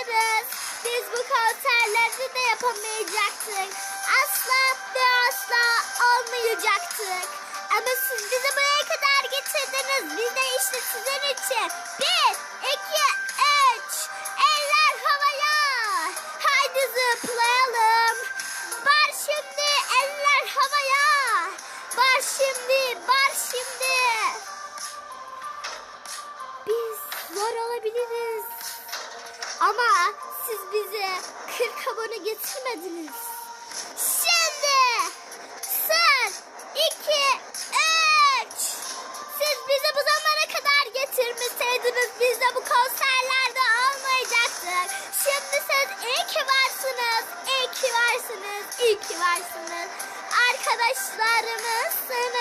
hazırız. Biz bu konserleri de yapamayacaktık. Asla ve asla olmayacaktık. Ama siz bizi buraya kadar getirdiniz. Biz de işte sizin için. Bir, iki, üç. Eller havaya. Haydi zıplayalım. Var şimdi eller havaya. Var şimdi, var şimdi. Biz zor olabiliriz. Ama siz bize 40 abone getirmediniz. Şimdi sen 2 3 Siz bizi bu zamana kadar getirmeseydiniz biz de bu konserlerde olmayacaktık. Şimdi siz iyi ki varsınız. iyi ki varsınız. iyi ki varsınız. Arkadaşlarımızsınız.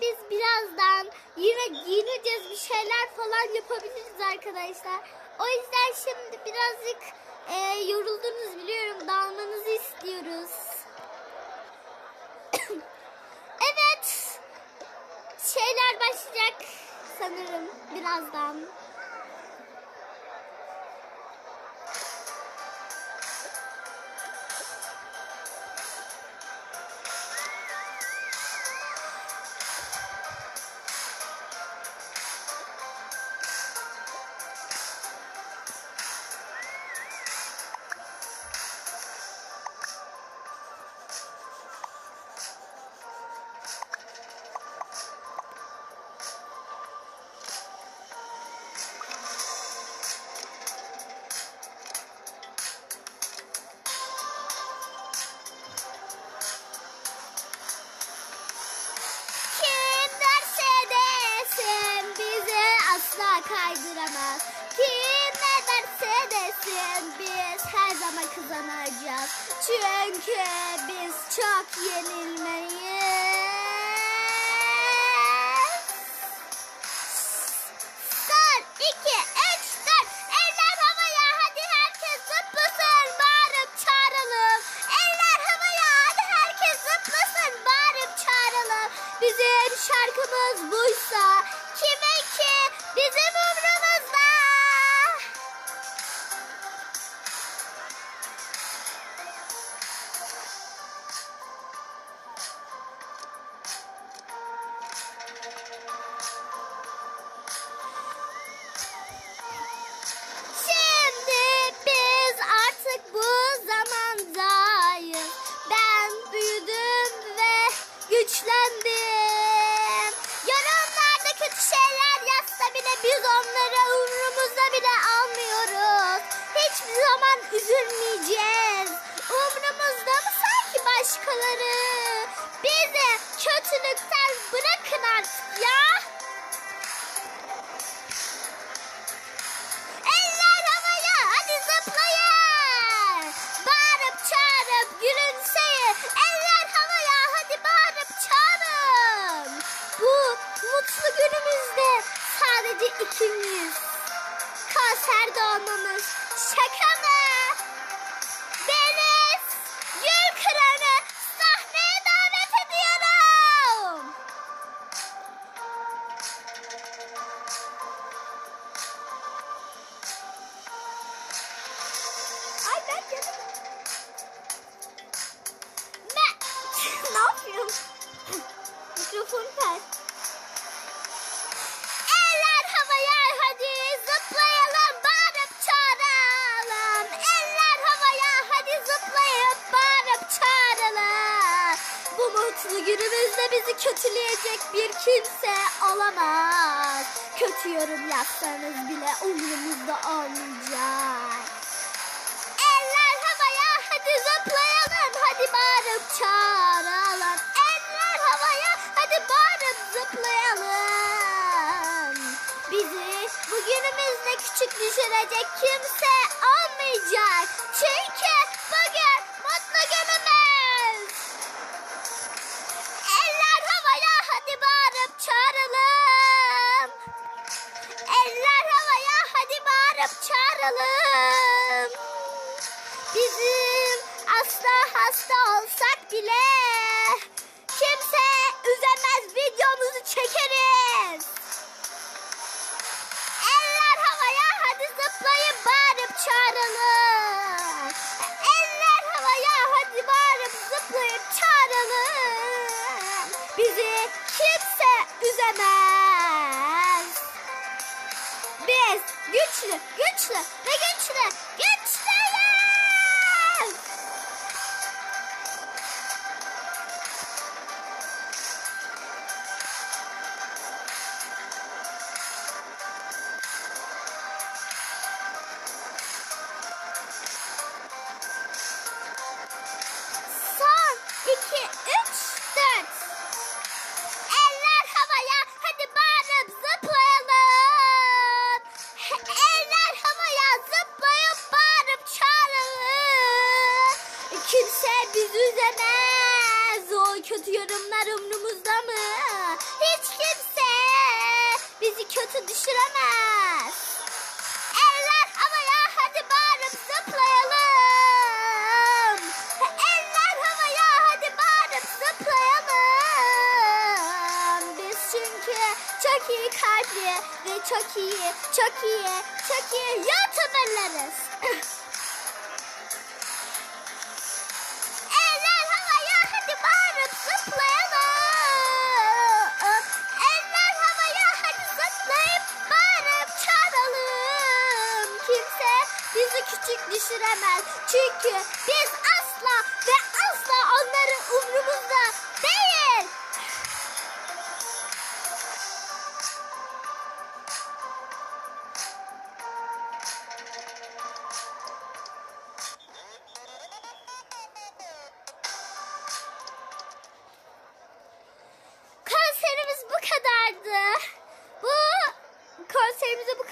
Biz birazdan yine giyineceğiz bir şeyler falan yapabiliriz arkadaşlar. O yüzden şimdi birazcık e, yoruldunuz biliyorum dağılmanızı istiyoruz. evet şeyler başlayacak sanırım birazdan. Kaydıramaz. Kim ne derse desin biz her zaman kazanacağız. Çünkü biz çok yenilmeyiz. Son, iki, üç, dört. Eller havaya hadi herkes zıplasın. Bağırıp çağıralım. Eller havaya hadi herkes zıplasın. Bağırıp çağıralım. Bizim şarkımız buysa kime ki bizim umrumuzda. Onları umrumuzda bile almıyoruz. Hiçbir zaman üzülmeyeceğiz. Umrumuzda mı sanki başkaları? Bizi kötülükten bırakın sadece ikimiz. Konserde olmamız şaka mı? Mutlu günümüzde bizi kötüleyecek bir kimse olamaz. Kötü yorum yapsanız bile umurumuzda olmayacak. Eller havaya hadi zıplayalım hadi bağırıp çağıralım. Eller havaya hadi bağırıp zıplayalım. Bizi bugünümüzde küçük düşürecek kimse çağıralım. Bizim asla hasta olsak bile kimse üzemez videomuzu çekeriz. Eller havaya hadi zıplayıp bağırıp çağıralım. Eller havaya hadi bağırıp zıplayıp çağıralım. Bizi kimse üzemez. Biz güçlü, güçlü ve güçlü, güçlüyüz. Kötü düşüremez. Eller havaya hadi bağırıp zıplayalım. Eller havaya hadi bağırıp zıplayalım. Biz çünkü çok iyi kalpli ve çok iyi, çok iyi, çok iyi. Eller düşüremez. Çünkü biz asla ve asla onların umrumuzda değil. Konserimiz bu kadardı. Bu konserimize bu.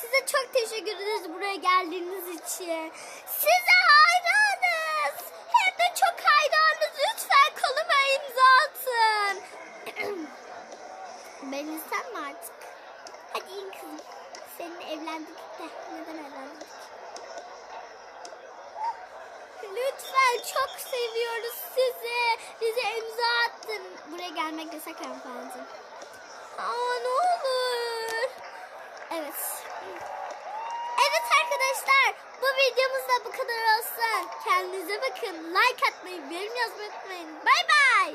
Size çok teşekkür ederiz buraya geldiğiniz için. Size hayranız. Hem de çok hayranız. Lütfen koluma imza atın. ben insan mı artık? Hadi in kızım. Seninle evlendik de. Neden evlendik? Lütfen çok seviyoruz sizi. Bize imza attın. Buraya gelmek yasak hanımefendi. Aa ne olur. Evet. Evet arkadaşlar bu videomuz da bu kadar olsun. Kendinize bakın. Like atmayı, yorum yazmayı unutmayın. Bay bay.